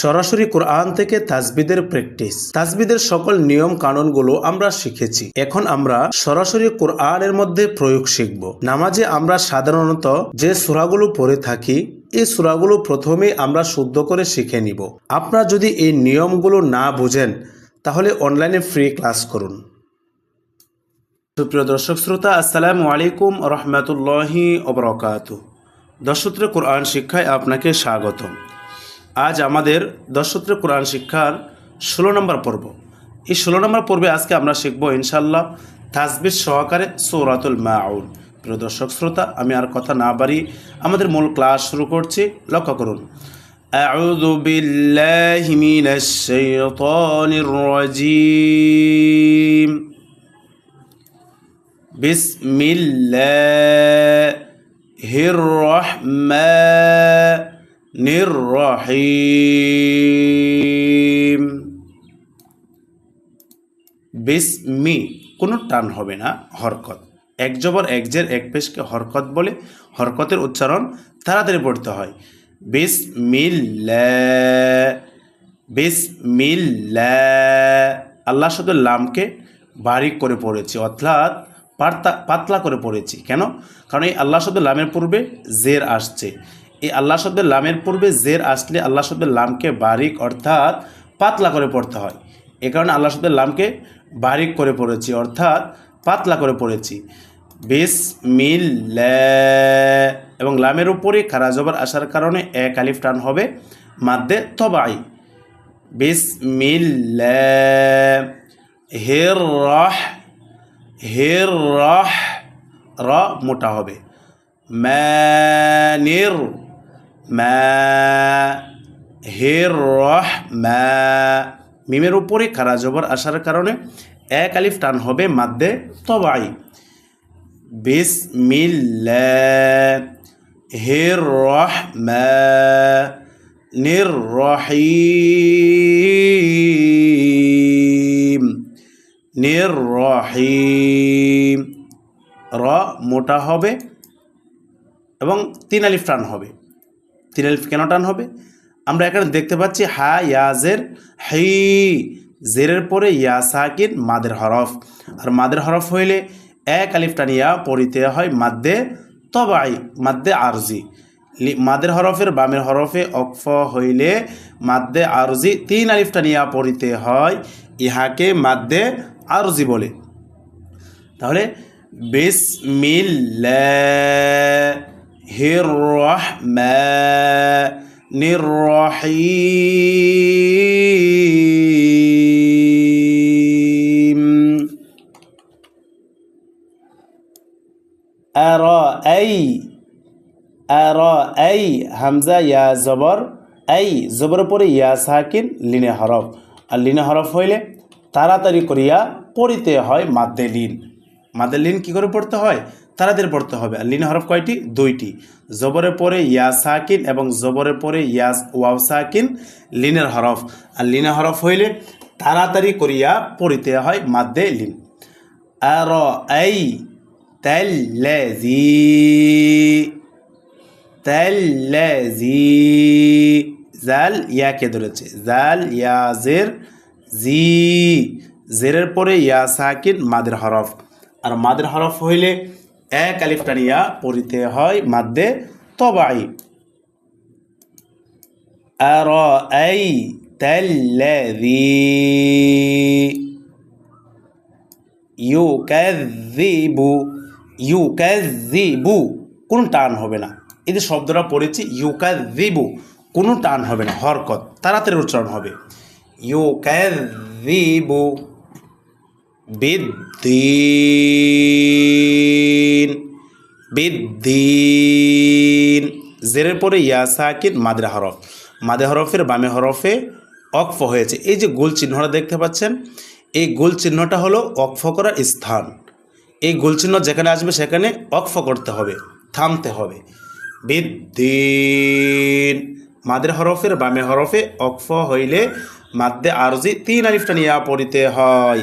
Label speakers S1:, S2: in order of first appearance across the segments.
S1: সরাসরি কোরআন থেকে তাজবিদের প্র্যাকটিস। তাজবিদের সকল নিয়ম কানুনগুলো আমরা শিখেছি। এখন আমরা সরাসরি কোরআনের মধ্যে প্রয়োগ শিখব। নামাজে আমরা সাধারণত যে সূরাগুলো পড়ে থাকি, এই সূরাগুলো প্রথমে আমরা শুদ্ধ করে শিখে নিব। আপনারা যদি এই নিয়মগুলো না বুঝেন, তাহলে অনলাইনে ফ্রি ক্লাস করুন। সুপ্রিয় দর্শক শ্রোতা, আসসালামু আলাইকুম রহমতুল্লাহি অবরকাত দশত্র কোরআন শিক্ষায় আপনাকে স্বাগতম। আজ আমাদের দশত্র কোরআন শিক্ষার ষোলো নম্বর পর্ব এই ষোলো নম্বর পর্বে আজকে আমরা শিখব ইনশাল্লাহ তাজবির সহকারে সৌরাতুল মাউন প্রিয় দর্শক শ্রোতা আমি আর কথা না বাড়ি আমাদের মূল ক্লাস শুরু করছি লক্ষ্য করুন أعوذ بالله من الشيطان الرجيم بسم الله الرحمن নির্রহিম। বিসমি, কোনো টান হবে না, হরকত। এক জবর, এক জের, এক পেশকে হরকত বলে হরকতের উচ্চারণ তাড়াতাড়ি পড়তে হয়। বিসমিল্লা মিল আল্লাহ শুধু লামকে বারিক করে পড়েছি, অর্থাৎ পাতলা করে পড়েছি। কেন? কারণ এই আল্লাহ শুধু লামের পূর্বে জের আসছে। এই আল্লাহ শব্দের লামের পূর্বে জের আসলে আল্লাহ শব্দের লামকে বারিক অর্থাৎ পাতলা করে পড়তে হয়। এ কারণে আল্লাহ শব্দের লামকে বারিক করে পড়েছি, অর্থাৎ পাতলা করে পড়েছি। বিস মিল এবং লামের উপরে খারা জবর আসার কারণে এক আলিফ টান হবে মাদ্দে তবাই। বিস মিল হের রহ হের রহ, র মোটা হবে। ম্যানির ম্যা হের, রহ ম্যা মিমের উপরে খারা জবর আসার কারণে এক আলিফ টান হবে মাদ্দে তবাই। বিসমিল্লাহ। হের রহমানির রহিম। নির, রহিম। র মোটা হবে এবং তিন আলিফ টান হবে। তিন আলিফ কেন টান হবে? আমরা এখানে দেখতে পাচ্ছি হা ইয়াজের হি, জেরের পরে ইয়া, সাকিন, মাদের হরফ। আর মাদের হরফ হইলে এক আলিফ টানিয়া পড়িতে হয় মাদ্দে তবাই, মাদ্দে আরজি। মাদের হরফের বামের হরফে অক্ফ হইলে মাদ্দে আরজি তিন আলিফ টানিয়া পড়িতে হয়, ইহাকে মাদ্দে আরজি বলে। তাহলে এই এই হামজা ইয়া জবর এই জবর পরে ইয়া সাকিন লিনে হরফ আর লিনে হরফ হইলে তাড়াতাড়ি করিয়া পড়িতে হয় মাদ্দে লিন মাদ্দে লিন কী করে পড়তে হয়? তাড়াতাড়ি পড়তে হবে। আর লিন হরফ কয়টি? দুইটি। জবরের পরে ইয়া সাকিন এবং জবরের পরে ইয়াস ওয়াও সাকিন লিনের হরফ। আর লিনে হরফ হইলে তাড়াতাড়ি করিয়া পড়িতে হয় মাদ্দে লিন। আর এই তেল্লেজি তেল্লেজি জাল ইয়াকে ধরেছে। জাল ইয়াজের জি, জেরের পরে ইয়া, সাকিন, মাদের হরফ। আর মাদের হরফ হইলে এক আলিফ টানিয়া পড়িতে হয় মাদ্দে তবাই আর এই তেল্লেজি ইউকাযিবু ইউকাযিবু কোনো টান হবে না। এই যে শব্দটা পড়েছি ইউ ইউকাযিবু কোনো টান হবে না, হরকত, তাড়াতাড়ি উচ্চারণ হবে। ইউ ইউকাযিবু বিদ্দিন। বিদ্দিন। জেরের পরে ইয়া সাকিন, মাদের হরফ। মাদে হরফের বামে হরফে অক্ফ হয়েছে। এই যে গোল চিহ্নটা দেখতে পাচ্ছেন, এই গোল চিহ্নটা হলো অক্ফ করার স্থান। এই গোল চিহ্ন যেখানে আসবে সেখানে অক্ফ করতে হবে, থামতে হবে। বিদ্দিন। মাদের হরফের বামে হরফে অক্ফ হইলে মাদ্দে আরজি তিন আলিফটা নিয়ে পড়িতে হয়।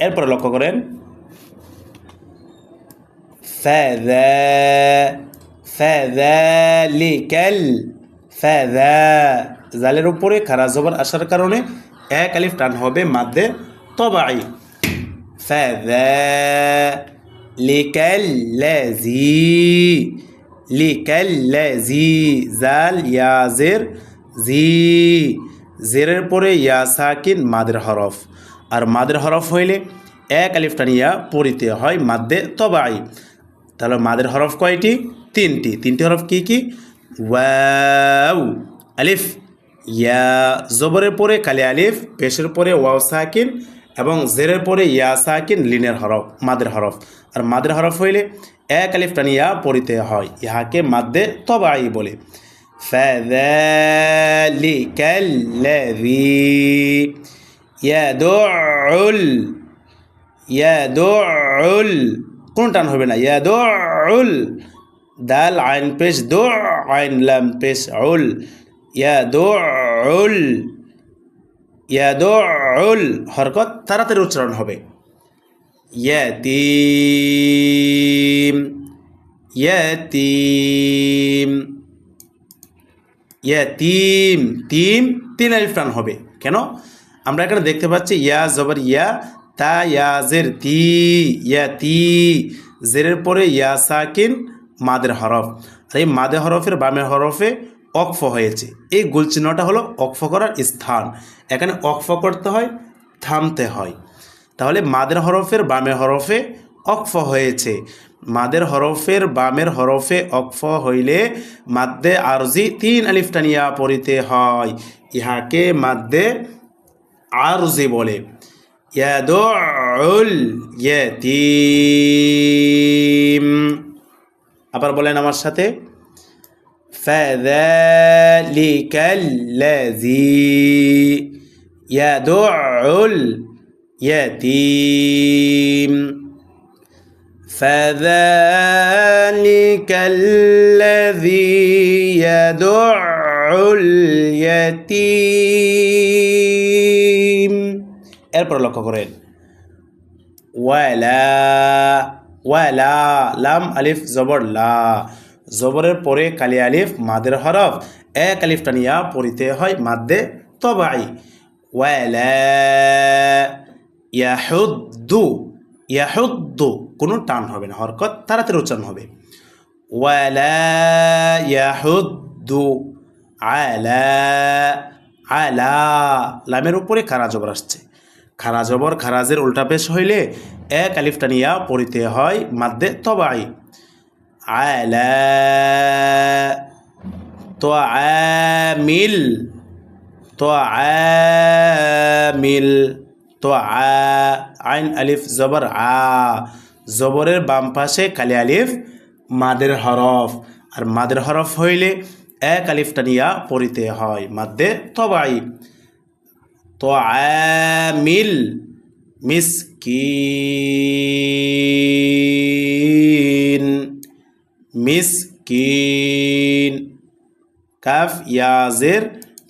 S1: এরপরে লক্ষ্য করেন। জালের উপরে খারা জবর আসার কারণে এক আলিফ টান হবে মাদে তবাই। জের জাল ইয়াজের জি। জেরের পরে ইয়া সাকিন, মাদের হরফ। আর মাদের হরফ হইলে এক আলিফ টানিয়া পড়িতে হয় মাদ্দে তবাই তাহলে মাদের হরফ কয়টি তিনটি তিনটি হরফ কি কি ওয়াও আলিফ ইয়া জবরের পরে কালি আলিফ পেশের পরে ওয়াও সাকিন এবং জেরের পরে ইয়া সাকিন লিনের হরফ মাদের হরফ আর মাদের হরফ হইলে এক আলিফ টানিয়া পড়িতে হয় ইহাকে মাদ্দে তবাই বলে فذلك الذي ইয়াদুল ইয়াদুল কোন টান হবে না? ইয়াদুল দাল। আইন পেশ দো আইন লাম পেশ, উল। ইয়াদুল ইয়াদুল হরকত তাড়াতাড়ি উচ্চারণ হবে। ইয়াতিম ইয়াতিম ইয়াতিম। তিম, তিন আলিফ টান হবে। কেন? আমরা এখানে দেখতে পাচ্ছি ইয়া, জবর ইয়া, তা ইয়াজের তি, ইয়া, তি। জেরের পরে ইয়া, সাকিন, মাদের হরফ। আর এই মাদে হরফের বামের হরফে অক্ফ হয়েছে। এই গুলচিহ্নটা হলো অক্ফ করার স্থান। এখানে অক্ফ করতে হয়, থামতে হয়। তাহলে মাদের হরফের বামের হরফে অক্ফ হয়েছে। মাদের হরফের বামের হরফে অক্ফ হইলে মাদ্দে আরজি তিন আলিফ টানিয়া পড়িতে হয়। ইহাকে মাদ্দে আরজি বলে ইয়াদুল ইয়াতিম আবার বলেন আমার সাথে فذلك الذي يدع اليتيم فذلك الذي يدع اليتيم এরপর লক্ষ্য করেন। ওয়ালা লাম, আলিফ, জবর, লা। জবরের পরে কালি, আলিফ, মাদের হরফ। এক আলিফ টানিয়া পড়িতে হয় মাদ্দে তবাই। ওয়ালা, ইয়াহুদ্দু কোনো টান হবে না, হরকত তাড়াতাড়ি উচ্চারণ হবে। ওয়ালা, ইয়াহুদ্দু, আলা লামের উপরে খারা জবর আসছে? খারা জবর খারাজের উল্টা পেশ হইলে এক আলিফ টানিয়া পড়িতে হয় মাদ্দে তবাই। তো আমিল তো আমিল তো আইন আলিফ জবর আ। জবরের বাম পাশে কালি আলিফ, মাদের হরফ। আর মাদের হরফ হইলে এক আলিফ টানিয়া পড়িতে হয় মাদ্দে তবাই। তো আমিল মিসকিন মিসকিন। কাফ, ইয়াজের,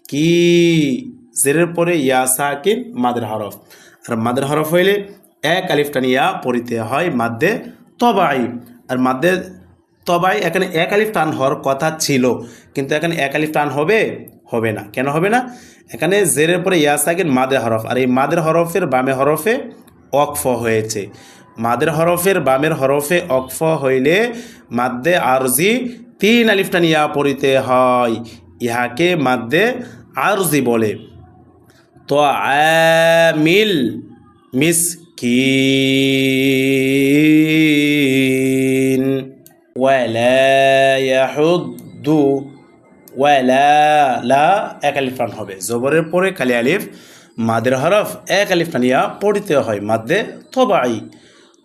S1: কি? জেরের পরে ইয়া সাকিন, মাদের হরফ। আর মাদের হরফ হইলে এক আলিফ টানিয়া পড়িতে হয় মাদ্দে তবাই। আর মাদ্দে তবাই, এখানে এক আলিফ টান হওয়ার কথা ছিল। কিন্তু এখানে এক আলিফ টান হবে হবে না। কেন হবে না? এখানে জেরের পরে ইয়া সাকিন মাদে হরফ। আর এই মাদের হরফের বামে হরফে অকফ হয়েছে। মাদের হরফের বামের হরফে অকফ হইলে মাদ্দে আরজি তিন আলিফটান ইয়া পড়িতে হয়। ইহাকে মাদ্দে আরজি বলে। তো আমিল মিসকিন। ওয়ালা ইয়াহুদ্দু ওয়ালা লা এক আলিফ হবে। জবরের পরে কালি আলিফ, মাদের হরফ, এক আলিফ টানিয়া পড়িতে হয় মাদ্দে তবাই।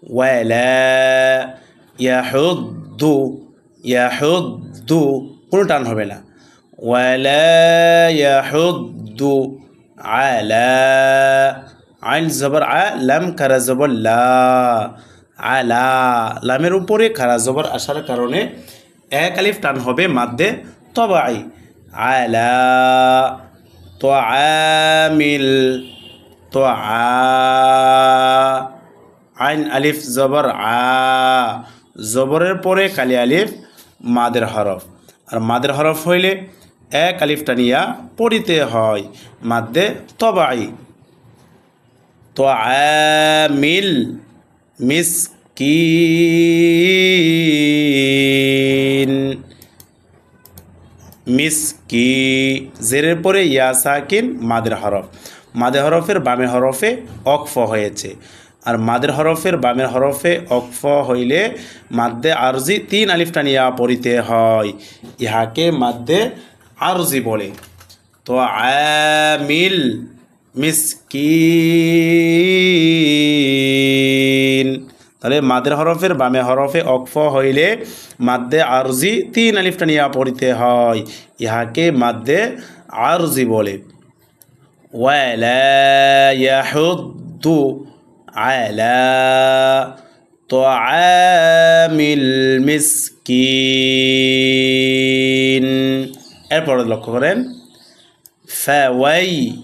S1: ওয়ালা ইয়াহুদ্দু ইয়াহুদ্দু কোনো টান হবে না। ওয়ালা ইয়াহুদ্দু আলা, আইন জবর, আ, লাম খারা জবর, লা, আলা। লামের উপরে খারা জবর, আসার কারণে এক আলিফ টান হবে মাদ্দে তবাই আলা তো আমিল তো আইন আলিফ জবর আ জবরের পরে কালি আলিফ মাদের হরফ আর মাদের হরফ হইলে এক আলিফ টানিয়া পড়িতে হয়। মাদ্দে তবাই তো আমিল মিসকিন মিসকি, জেরের পরে ইয়া সাকিন, মাদের হরফ। মাদের হরফের বামে হরফে অকফ হয়েছে। আর মাদের হরফের বামের হরফে অকফ হইলে মাদ্দে আরজি তিন আলিফ টানিয়া পড়িতে হয়। ইহাকে মাদ্দে আরজি বলে। তো আমিল মিসকিন। তাহলে মাদের হরফের বামে হরফে অকফ হইলে মাদ্যে আরজি তিন আলিফটা নিয়ে পড়িতে হয়। ইহাকে মাদ্যে আরজি বলে। ওয়ালাহু এরপর লক্ষ্য করেন। ফ্যাওয়াই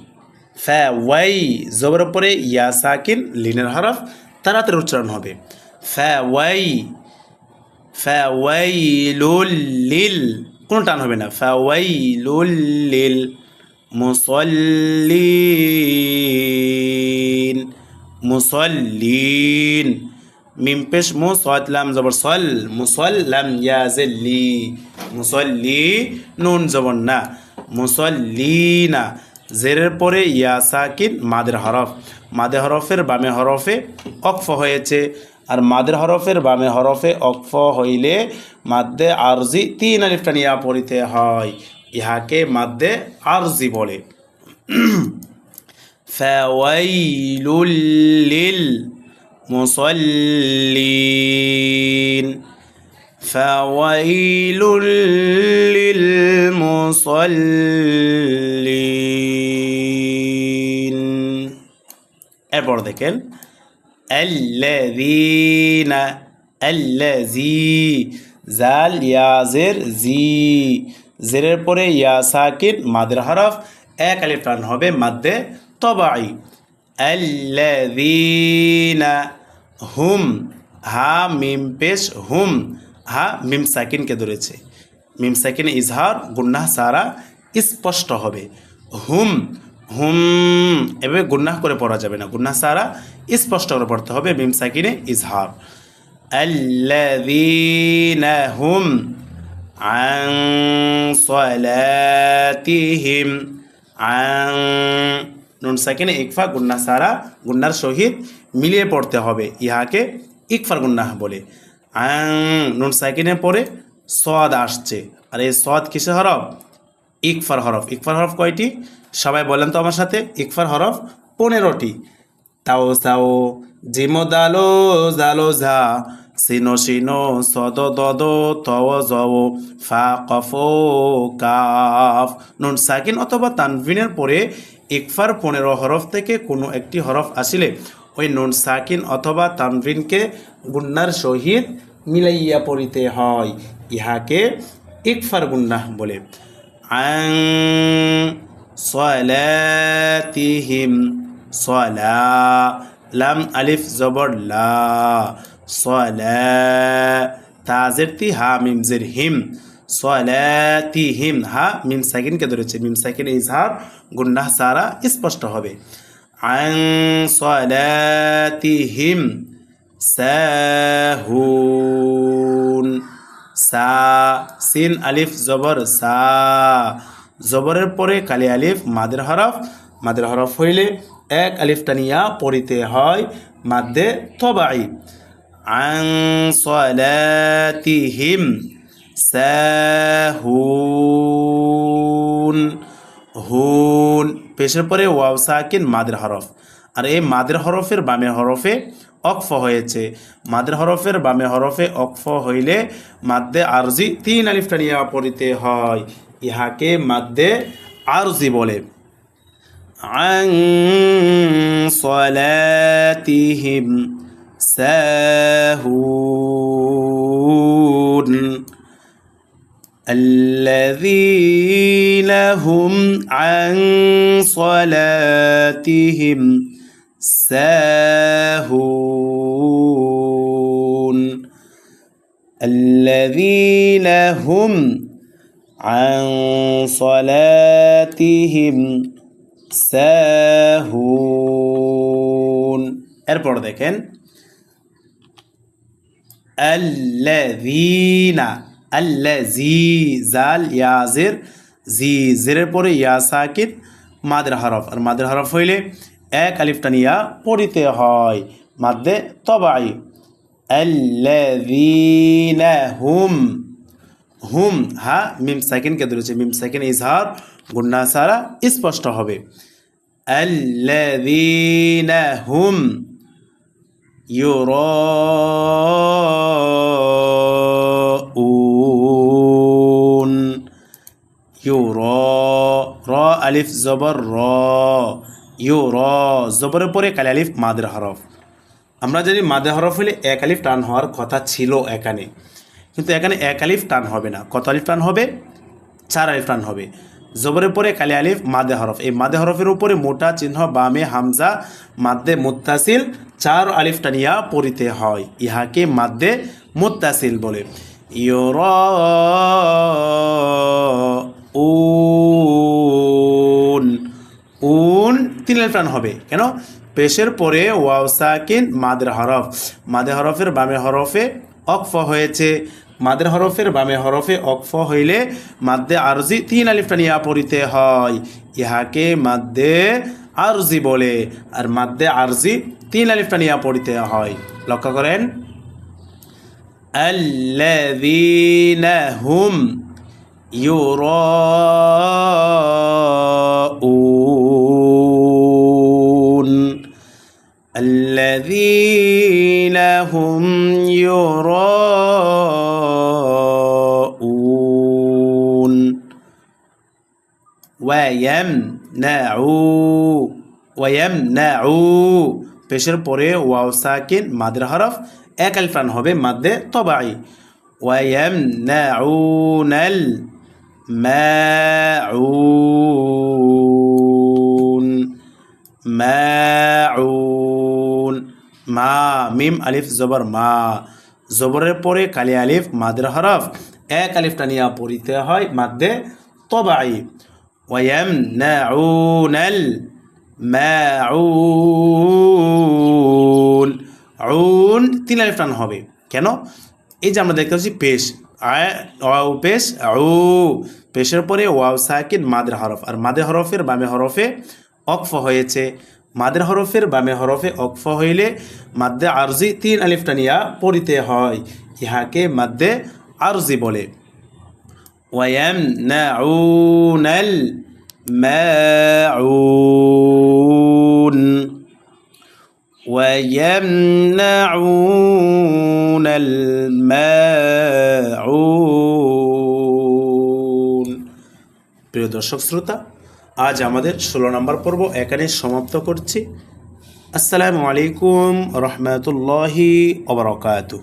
S1: ফ্যাওয়াই জবের পরে ইয়াসাকিন লিনের হরফ তাড়াতাড়ি উচ্চারণ হবে। ফাওয়াই, ফাওয়াইলুল লিল। কোনো টান হবে না। ফাওয়াইলুল লিল মুসল্লিন মুসল্লিন। মিম পেশ মুসলাম জবর সল মুসল্লাম ইয়াজেল্লি মুসল্লি নুন জবর না। মুসল্লিনা। জেরের পরে ইয়া সাকিন মাদের হরফ। মাদে হরফের বামে হরফে অকফ হয়েছে আর মাদের হরফের বামে হরফে অকফ হইলে মাদ্দে আরজি তিন আলিফ টানিয়া পড়িতে হয়। ইহাকে মাদ্দে আরজি বলে। ফাওয়াইলুল লিল মুসল্লিন। ফাওয়াইলুল মুসল্লিন। এরপর দেখেন জাল ইয়াজের জি। জেরের পরে ইয়া সাকিন, মাদের হরফ, এক আলিফ টান হবে মাদ্দে তবাই হুম, হা, মিম, পেশ, হুম, হা, মিম সাকিনকে ধরেছে। মিম সাকিনে ইজহার, গুন্নাহ সারা স্পষ্ট হবে। হুম হুম, এভাবে গুন্নাহ করে পড়া যাবে না। গুন্না সারা স্পষ্ট করে পড়তে হবে মিম সাকিনে ইজহার। হুম আং সালাতিহিম, আন নুন সাকিনে ইকফা গুন্না সারা গুন্নার সহিত মিলিয়ে পড়তে হবে। ইহাকে ইকফার গুন্নাহ বলে। আং নুন সাকিনের পরে সদ আসছে। আর এই সদ কিসে হরফ? ইকফার হরফ। ইকফার হরফ কয়টি? সবাই বলেন তো আমার সাথে, ইকফার হরফ পনেরোটি। তাও, সাও, জিমো, দালো, জালো, ঝা, সিনো সিনো, সদ, দদ, তও, জও, ফা, কফ কাফ নুন, সাকিন অথবা তানভিনের পরে ইকফার পনেরো হরফ থেকে কোনো একটি হরফ আসিলে ওই নুন, সাকিন অথবা তানভিনকে গুন্নার সহিত মিলাইয়া পড়িতে হয়। ইহাকে ইকফার গুন্নাহ বলে। আং সলাতিহিম সলা লাম আলিফ জবর লা সলা তাজের তি হা মিম জের হিম সলাতিহিম হা মিম সাকিনকে ধরেছে মিম সাকিন ইজহার গুন্নাহ সারা স্পষ্ট হবে আং সলাতিহিম সাহুন সা সিন আলিফ জবর সা জবরের পরে কালি আলিফ, মাদের হরফ মাদের হরফ হইলে এক আলিফ টানিয়া পড়িতে হয় মাদ্দে তবাই আং সলাতিহিম সাহুন, হুন, পেশের পরে ওয়াও সাকিন, মাদের হরফ। আর এই মাদের হরফের বামে হরফে অকফ হয়েছে। মাদের হরফের বামে হরফে অকফ হইলে মাদ্দে আরজি তিন আলিফ টানিয়া পড়িতে হয়। ইহাকে মাদ্দে আরজি বলে عن صلاتهم ساهون الذين هم عن صلاتهم ساهون الذين هم عن صلاتهم সাহুন এরপর দেখেন আল্লাযীনা আল্লাযী জাল ইয়াজির জি জেরের পরে ইয়া সাকিন মাদের হরফ আর মাদের হরফ হইলে এক আলিফটা নিয়া পড়িতে হয় মাদ্দে তবাই আল্লাযীনা হুম হুম, হা, মিম সেকেন্ডকে ধরেছে? মিম সেকেন্ড ইজহার গুন্ডা সারা, স্পষ্ট হবে। হুম ইউরাউন। ইউরা র আলিফ জবর র। ইউর জবরের পরে কালি আলিফ, মাদের হরফ। আমরা জানি মাদের হরফ হলে এক আলিফ টান হওয়ার কথা ছিল এখানে। কিন্তু এখানে এক আলিফ টান হবে না। কত আলিফ টান হবে? চার আলিফ টান হবে। জবরের পরে কালি আলিফ, মাদে হরফ। এই মাদে হরফের উপরে মোটা চিহ্ন, বামে হামজা মাদ্দে মুত্তাসিল। চার আলিফ টানিয়া পড়িতে হয়। ইহাকে মাদ্দে মুত্তাসিল বলে। ইয়র উন উন তিন আলিফ টান হবে। কেন? পেশের পরে ওয়াও সাকিন, মাদের হরফ। মাদে হরফের বামে হরফে অকফ হয়েছে মাদের হরফের বামে হরফে অকফ হইলে মাদ্দে আরজি তিন আলিফটা নিয়া পড়িতে হয় ইহাকে মাদ্দে আরজি বলে আর মাদ্দে আরজি তিন আলিফটা নিয়া পড়িতে হয় লক্ষ্য করেন الذين هم يراءون الذين هم يراءون ويمنعوا ويمنعوا পেশের পরে ওয়াও সাকিন মাদের হরফ এক আলিফান হবে মাদ্দে তবাই ويمنعون الماعون মাউন মা মিম আলিফ জবর মা জবরের পরে কালি আলিফ, মাদের হরফ। এক আলিফ টানিয়া পড়িতে হয় মাদ্দে তবাই ওয়াম নাউনাল মাউন। আউন তিন আলিফ টান হবে। কেন? এই যে আমরা দেখতে পাচ্ছি পেশ। আয় পেশ, আউ। পেশের পরে ওয়াও সাকিন, মাদের হরফ। আর মাদের হরফের বামে হরফে অকফ হয়েছে। মাদের হরফের বামে হরফে অকফ হইলে মাদ্দে আরজি তিন আলিফ টানিয়া পড়িতে হয় ইহাকে মাদ্দে আরজি বলে ويمنعون الماعون ويمنعون الماعون প্রিয় দর্শক শ্রোতা আজ আমাদের ষোলো নম্বর পর্ব এখানে সমাপ্ত করছি। আসসালামু আলাইকুম রহমতুল্লাহি ওবরাকাতু